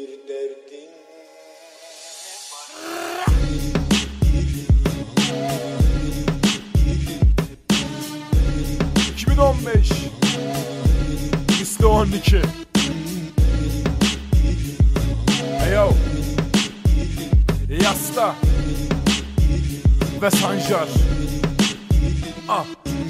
bir derdin? 2015 Misli 12 Hey yo Yasta. Ve Sanjar Ah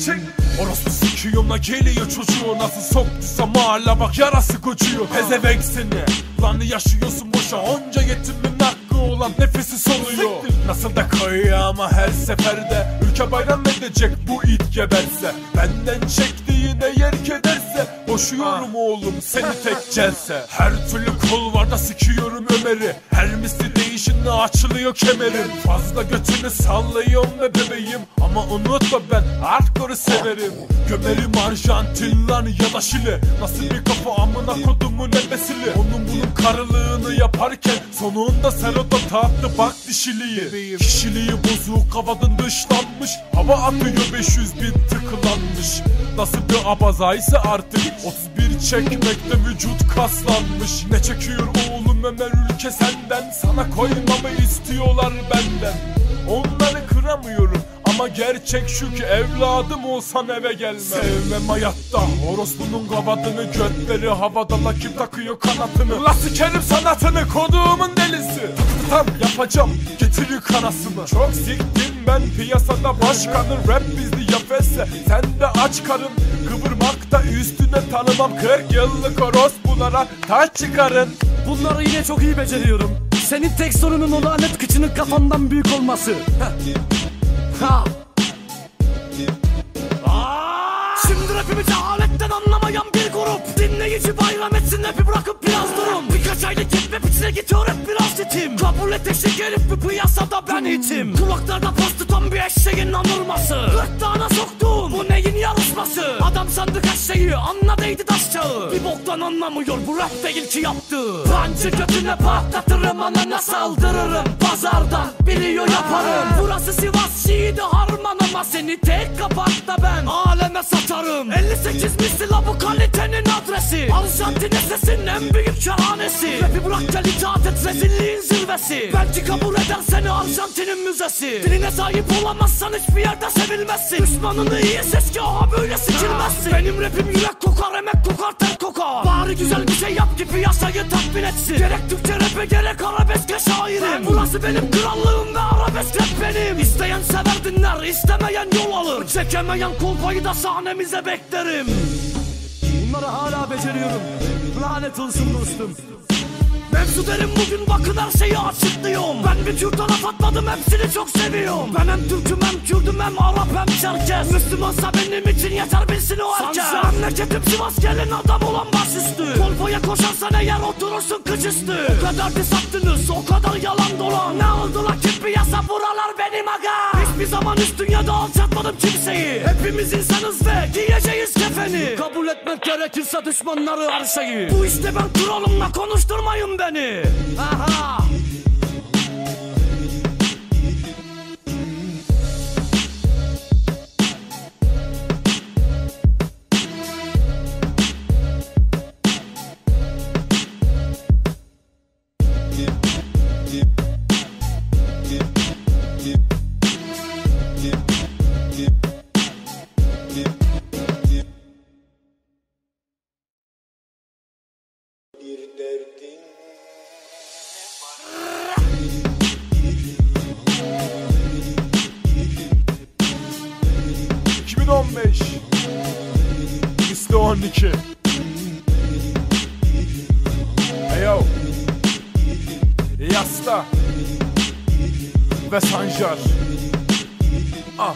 Çek. Orası sikiyomla geliyor çocuğu. Nasıl soktuysa mahalle bak yarası koçuyor Pezevenk seni Lan yaşıyorsun boşa. Onca yetimin hakkı olan nefesi soluyor. Nasıl da koyuyor ama her seferde Ülke bayram edecek bu it geberse. Benden çektiğine yer kederse. Boşuyorum oğlum seni tek celse. Her türlü kol var da sikiyorum Ömer'i. Her misli değişinle açılıyor kemerim. Fazla götünü sallıyorum be bebeğim. Ama unutma ben hardcore'u severim. Gömerim Arjantin lan ya da Şili. Nasıl bir kafa amına kodumun ebesili. Onun bunun karılığını yaparken Sonunda sen o da tatlı bak dişiliği. Kişiliği bozuk havadan dışlanmış Hava atıyor 500 bin tıklanmış. Nasıl bir abazaysa artık 31 çekmekte vücut kaslanmış. Ne çekiyor oğlum Ömer ülke senden? Sana koymamı istiyorlar benden Onları kıramıyorum. Ama gerçek şu ki evladım olsan eve gelmem. Sevmem hayatta orospunun kabadını Götleri havada la kim takıyor kanatını? La sikerim sanatını koduğumun delisi. Tam yapacağım getirir kanasını. Çok siktim ben piyasada başkanı Rap bizli yapese sen de aç karın Kıvırmakta üstüne tanımam. 40 yıllık orospulara taç çıkarın. Bunları yine çok iyi beceriyorum. Senin tek sorunun o lanet kıçının kafandan büyük olması. Ha. Şimdi rapimizi aletten anlamayan bir grup Dinleyici bayram etsin rapi bırakıp biraz durun Birkaç aylık hep biraz ritim Kabul et eşek herif bir piyasada ben hitim Kulaklarda pas tutan bir eşeğin anırması Gırtlağına soktuğum bu neyin yarışması? Adam sandı kaç şeyi anladıydı taş çağı. Bir boktan anlamıyor bu rap değil ki yaptığı Pancı götüne patlatırım anana saldırırım. Pazardan biliyor yaparım. Burası Sivas Şiidi harman ama seni tek kapakta ben Aleme satarım. 58 misli la bu kalitenin adresi. Arjantin sesin en büyük şahanesi. Rapi bırak gel itaat et rezilliğin zirvesi. Belki kabul eder seni Arjantin'in müzesi. Diline sahip olamazsan hiçbir yerde sevilmezsin. Düşmanını iyi ses ki aha böyle sikilmezsin Benim rapim yürek kokar emek kokar ter kokar. Bari güzel bir şey yap ki piyasayı tatmin etsin. Gerek Türkçe rap'e gerek arabeske şairim. Burası benim krallığım ve arabesk rap benim. İsteyen sever dinler istemeyen yol alır. Çekemeyen kolpayı da sahnemize beklerim. Bunları hala beceriyorum. Lanet olsun dostum Mevzu derim bugün bakın her şeyi açıklıyorum. Ben bir Kürt laf atmadım hepsini çok seviyorum. Ben hem Türk'üm hem Kürt'üm hem Arap hem Çerkez. Müslümansa benim için yeter bilsin o herkes. Memleketim Sivas gelin adam olan başüstü. Kolpaya koşarsan eğer oturursun kıç üstü O kadar diss attınız o kadar yalan dolan. Ne oldu la kim piyasa buralar benim aga. Hiçbir zaman üst dünyada alçatmadım kimseyi. Hepimiz insanız ve giyeceğiz kefeni. Kabul etmek gerekirse düşmanları her şeyi Bu işte ben kralımla konuşturmayın beni Aha 12 Hey yo. Yasta. Ve Sanjar Ah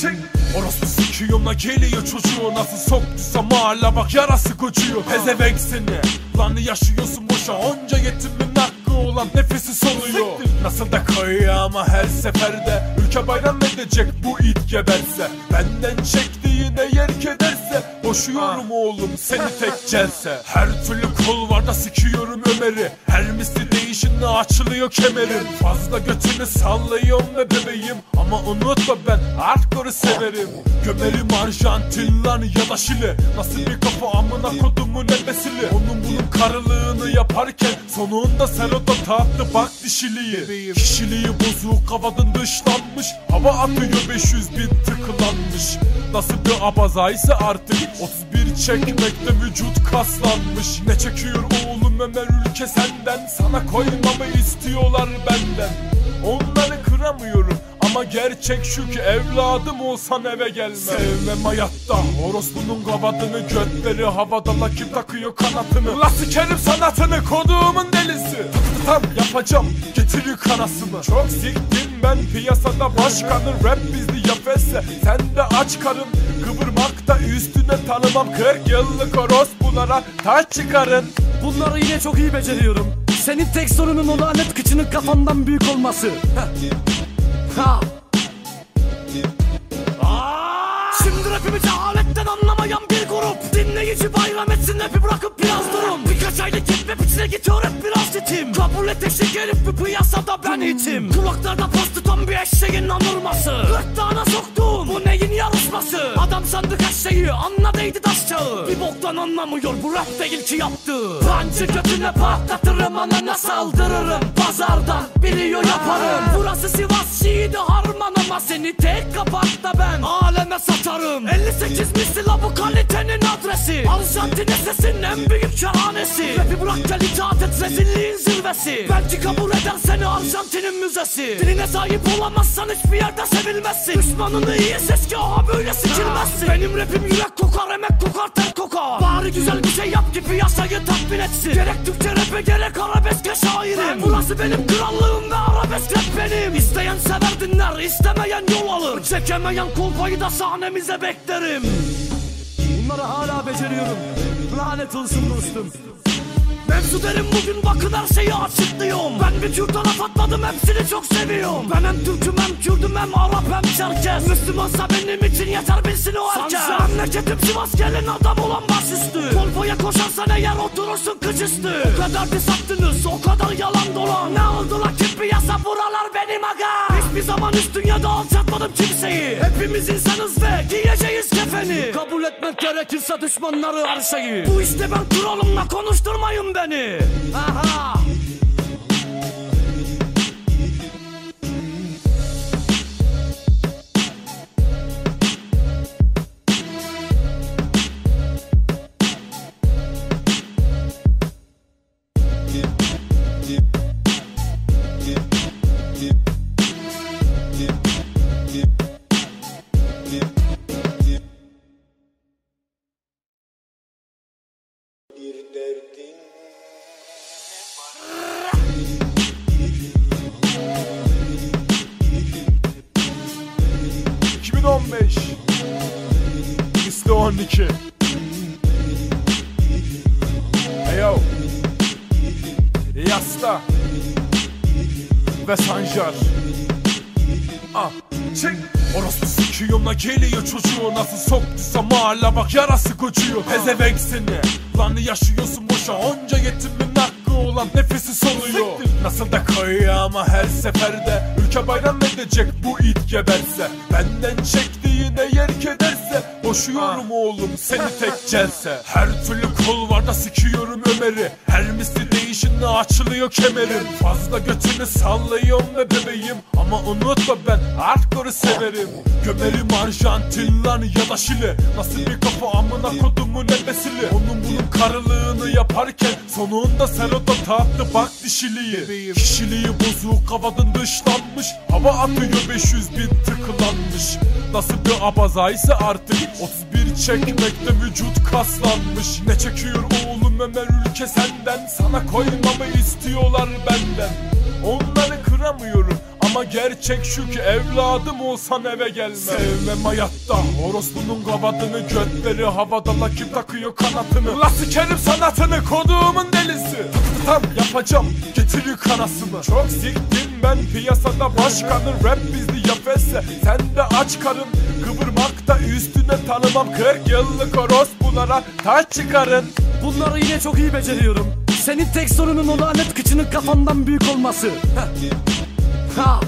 Çek. Orası sikiyomla geliyor çocuğu. Nasıl soktuysa mahalle bak yarası koçuyor Pezevenk seni. Lan yaşıyorsun boşa. Onca yetimin hakkı olan nefesi soluyor. Nasıl da koyuyor ama her seferde. Ülke bayram edecek bu it geberse. Benden çektiğine yer kederse Boşuyorum oğlum seni tek celse. Her türlü kol var da sikiyorum Ömer'i. Her misli değişinle açılıyor kemerim. Fazla götünü sallıyorum ve bebeğim. Ama unutma ben hardcore'u severim. Gömerim Arjantin lan ya da Şili. Nasıl bir kafa amına kodumun ebesili. Onun bunun karılığını yaparken Sonunda sen o da tatlı bak dişiliği. Kişiliği bozuk havadan dışlanmış. Hava atıyor 500 bin tıklanmış. Nasıl bir abazaysa artık 31 çekmekte vücut kaslanmış. Ne çekiyor oğlum Ömer ülke senden? Sana koymamı istiyorlar benden. Onları kıramıyorum ama gerçek şu ki evladım olsan eve gelmem. Sevmem hayatta Orospunun kabadını götleri havada la kim takıyor kanatını? La sikerim sanatını koduğumun delisi. Tam yapacağım getirir kanasını. Çok siktim ben piyasada başkanı Rap bizli yapese sen de aç karın Kıvırmakta üstüne tanımam. 40 yıllık orospulara taç çıkarın. Bunları yine çok iyi beceriyorum. Senin tek sorunun o lanet kıçının kafandan büyük olması. Heh. Aa! Şimdi rapimi cehaletten anlamayan bir grup. Dinleyici bayram etsin rapi bırakıp biraz durun. Birkaç aylık hop içine gidiyor hep biraz ritim. Kabul et eşek herif bir piyasada ben hitim Kulaklarda pas tutan bir eşeğin anırması Gırtlağına soktuğum bu neyin yarışması? Adam sandı kaç şeyi anladıydı taş çağı. Bir boktan anlamıyor bu rap değil ki yaptığı Pancı götüne patlatırım anana saldırırım. Pazardan biliyor yaparım. Burası Sivas Şiidi harman ama seni tek kapakta ben Aleme satarım. 58 misli la bu kalitenin adresi. Arjantin sesin en büyük şahanesi. Rapi bırak gel itaat et rezilliğin zirvesi. Belki kabul eder seni Arjantin'in müzesi. Diline sahip olamazsan hiçbir yerde sevilmezsin. Düşmanını iyi ses ki aha böyle sikilmezsin. Benim rapim yürek kokar emek kokar ter kokar. Bari güzel bir şey yap ki piyasayı tatmin etsin. Gerek Türkçe rap'e gerek arabeske şairim. Burası benim krallığım ve arabesk rap benim? İsteyen sever dinler istemeyen yol alır Çekemeyen kolpayı da sahnemize beklerim. Bunları hala beceriyorum. Lanet olsun dostum Mevzu derim bugün bakın her şeyi açıklıyorum. Ben bir Kürt'e laf atmadım hepsini çok seviyorum. Ben hem Türk'üm hem Kürdüm hem Arap hem Çerkez. Müslümansa benim için yeter bilsin o herkes. Memleketim Sivas gelin adam olan başüstü. Kolpaya koşarsan eğer oturursun kıç üstü O kadar pis attınız o kadar yalan dolan. Ne oldu la kim piyasa buralar benim aga. Hiçbir zaman üst dünyada alçatmadım kimseyi. Hepimiz insanız ve giyeceğiz kefeni. Kabul etmek gerekirse düşmanları her şeyi Bu işte ben kralımla konuşturmayın beni Aha 12 Hey yo. Yasta. Ve Sanjar. Ah Çek. Orası sikiyorum la geliyor çocuğu. Nasıl soktuysa mahalle bak yarası koçuyor Pezevenk seni. Lan yaşıyorsun boşa. Onca yetimin hakkı olan nefesi soluyor. Nasıl da koyuyor ama her seferde. Ülke bayram edecek bu it geberse. Benden çektiğine yer kederse Boşuyorum oğlum seni tek celse. Her türlü kol var da sikiyorum Ömer'i. Her misli değişinle açılıyor kemerim. Fazla götünü sallıyorum ve bebeğim. Ama unutma ben hardcore'u severim. Gömerim Arjantin lan ya da Şili. Nasıl bir kafa amına kodumun ebesili. Onun bunun karılığını yaparken Sonunda sen o da tatlı bak dişiliği. Kişiliği bozuk havadan dışlanmış. Hava atıyor 500 bin tıklanmış. Nasıl bir abazaysa artık 31 çekmekte vücut kaslanmış. Ne çekiyor oğlum Ömer ülke senden? Sana koymamı istiyorlar benden. Onları kıramıyorum ama gerçek şu ki evladım olsan eve gelmem. Sevmem hayatta Orospunun kabadını götleri havada la kim takıyor kanatını? La sikerim sanatını koduğumun delisi. Tam yapacağım getirir kanasını Çok siktim ben piyasada başkanı Rap bizli yapese sen de aç karın Kıvırmakta üstüne tanımam. 40 yıllık orospulara taç çıkarın. Bunları yine çok iyi beceriyorum. Senin tek sorunun o lanet kıçının kafandan büyük olması. Heh. Aa!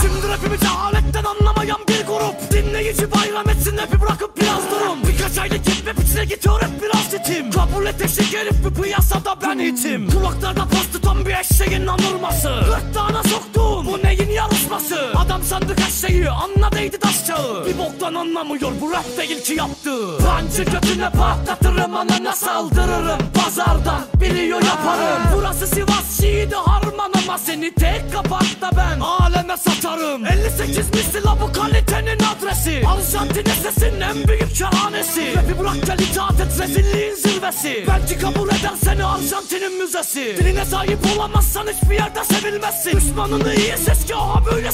Şimdi rapimi cehaletten anlamayan bir grup. Dinleyici bayram etsin rapi bırakıp biraz durun. Birkaç aylık hop içine gidiyor hep biraz ritim. Kabul et eşek herif bir piyasada ben hitim Kulaklarda pas tutan bir eşeğin anırması Gırtlağına soktuğum bu neyin yarışması Adam her şeyi anladıydı taş çağı. Bir boktan anlamıyor bu rap değil ki yaptığı Pancı götüne patlatırım anana saldırırım. Pazardan biliyor yaparım. Burası Sivas Şiidi harman ama seni tek kapakta ben Aleme satarım. 58 misli la bu kalitenin adresi. Arjantin sesin en büyük şahanesi. Rapi bırak gel itaat et rezilliğin zirvesi. Belki kabul eder seni Arjantin'in müzesi. Diline sahip olamazsan hiçbir yerde sevilmezsin. Düşmanını iyi ses ki aha böyle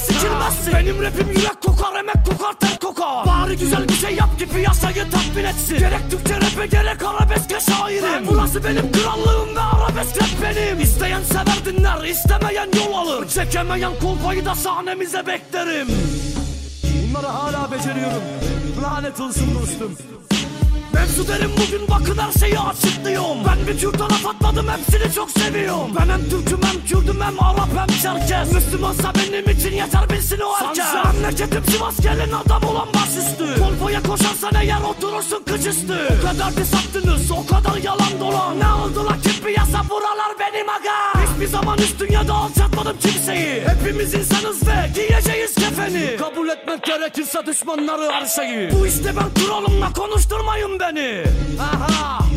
sikilmezsin Benim rapim yürek kokar emek kokar ter kokar? Bari güzel bir şey yap ki piyasayı tatmin etsin. Gerek Türkçe rap'e gerek arabeske şairim. Burası benim krallığım ve arabesk rap benim? İsteyen sever dinler istemeyen yol alır. Çekemeyen kolpayı da sahnemize beklerim. Bunları hala beceriyorum. Lanet olsun dostum Mevzu derim bugün bakın her şeyi açıklıyorum. Ben bir Kürt laf atmadım hepsini çok seviyorum. Ben hem Türk'üm hem Kürt'üm hem Arap hem Çerkez. Müslümansa benim için yeter bilsin o herkes. Memleketim Sivas gelin adam olan başüstü. Kolpaya koşarsan eğer oturursun kıç üstü O kadar diss attınız o kadar yalan dolan. Ne oldu la kim piyasa buralar benim aga. Hiçbir zaman üst dünyada alçatmadım kimseyi. Hepimiz insanız ve giyeceğiz kefeni. Kabul etmek gerekirse düşmanları her şeyi Bu işte ben kralımla konuşturmayın beni Aha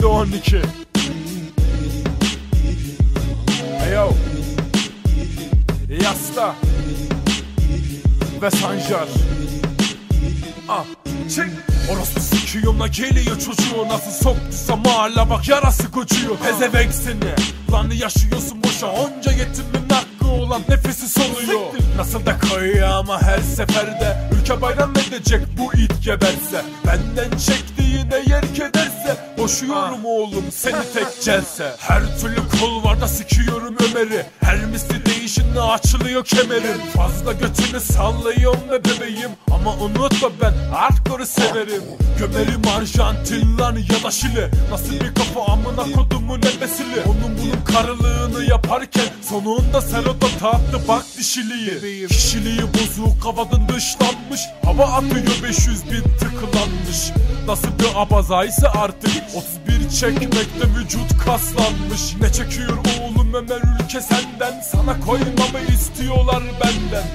Misli 12 Hey yo. Yasta. Ve Sanjar. Ah Çek. Orası sikiyorum la geliyor çocuğu. Nasıl soktuysa mahalle bak yarası koçuyor Pezevenk seni. Lan yaşıyorsun boşa. Onca yetimin hakkı olan nefesi soluyor. Nasıl da koyuyor ama her seferde. Ülke bayram edecek bu it geberse. Benden çektiğine yer kederse Boşuyorum oğlum seni tek celse. Her türlü kol var da sikiyorum Ömer'i. Her misli değişinle açılıyor kemerim. Fazla götünü sallıyorum be bebeğim. Ama unutma ben hardcore'u severim. Gömerim Arjantin lan ya da Şili. Nasıl bir kafa amına kodumun ebesili. Onun bunun karılığını yaparken Sonunda seloda tattı bak dişiliği. Kişiliği bozuk havadan dışlanmış. Hava atıyor 500 bin tıklanmış. Nasıl bir abazaysa artık 31 çekmekte vücut kaslanmış. Ne çekiyor oğlum Ömer ülke senden? Sana koymamı istiyorlar benden.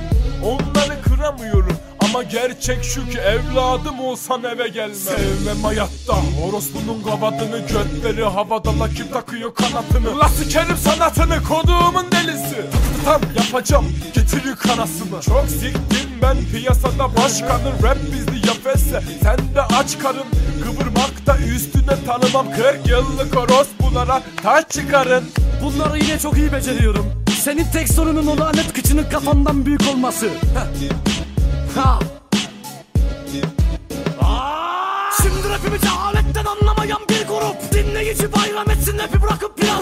Onları kıramıyorum ama gerçek şu ki evladım olsan eve gelmem. Sevmem hayatta orospunun kabadını Götleri havada la kim takıyor kanatını? La sikerim sanatını koduğumun delisi? Tam yapacağım getirir kanasını. Çok siktim ben piyasada başkanı Rap bizde yapese sen de aç karın Kıvırmakta üstüne tanımam. 40 yıllık orospulara taç çıkarın. Bunları yine çok iyi beceriyorum. Senin tek sorunun o lanet kıçının kafandan büyük olması. Heh. Ha Aa! Şimdi rapimi cehaletten anlamayan bir grup Dinleyici bayram etsin rapi bırakıp aylık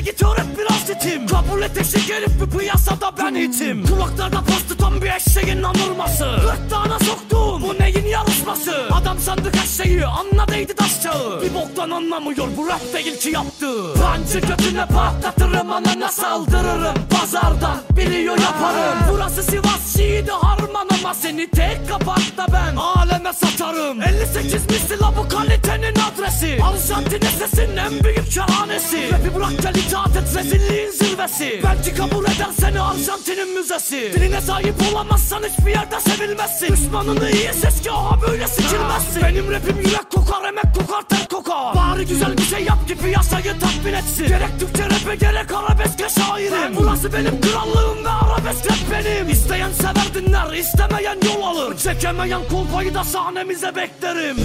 gidiyor hep biraz ritim Kabul et eşek herif bir piyasada ben hitim Kulaklarda pas tutan bir eşeğin anırması Gırtlağına soktuğum bu neyin yarışması? Adam sandık her şeyi anladıydı taş çağı. Bir boktan anlamıyor bu rap değil ki yaptığı Pancı götüne patlatırım anana saldırırım. Pazardan biliyor yaparım. Burası Sivas Şiidi harman ama seni tek kapakta ben Aleme satarım. 58 misli la bu kalitenin adresi. Arjantin sesin en büyük kerhanesi Rapi bırak gel itaat et rezilliğin zirvesi. Belki kabul eder seni Arjantin'in müzesi. Diline sahip olamazsan hiçbir yerde sevilmezsin. Düşmanını iyi ses ki aha böyle sikilmezsin Benim rapim yürek kokar emek kokar ter kokar. Bari güzel bir şey yap ki piyasayı tatmin etsin. Gerek Türkçe rap'e gerek arabeske şairim. Burası benim krallığım ve arabesk rap benim? İsteyen sever dinler istemeyen yol alır. Çekemeyen kolpayı da sahnemize beklerim.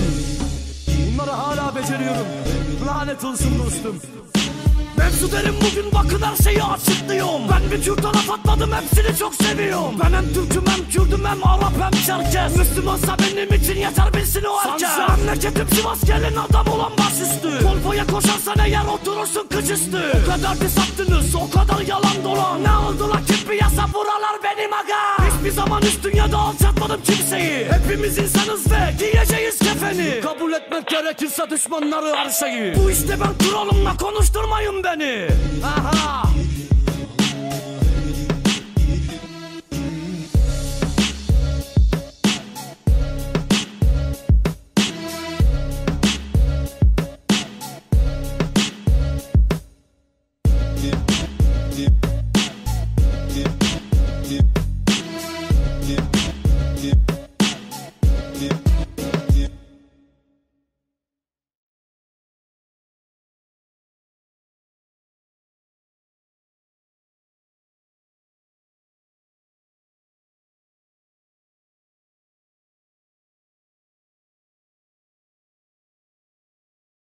Bunları hala beceriyorum. Lanet olsun dostum Mevzu derim bugün bakın her şeyi açıklıyorum. Ben bir Kürt taraf atladım hepsini çok seviyorum. Ben hem Türk'üm hem Kürt'üm hem Arap hem Çerkez. Müslümansa benim için yeter bilsin o herkes Memleketim Sivas gelin adam olan başüstü. Kolpaya koşarsan eğer oturursun kıç üstü O kadar pis attınız o kadar yalan dolan. Ne oldu la kim piyasa buralar benim aga. Hiçbir zaman üst dünyada alçatmadım kimseyi. Hepimiz insanız ve giyeceğiz kefeni. Kabul etmek gerekirse düşmanları her şeyi Bu işte ben kralımla konuşturmayın beni Aha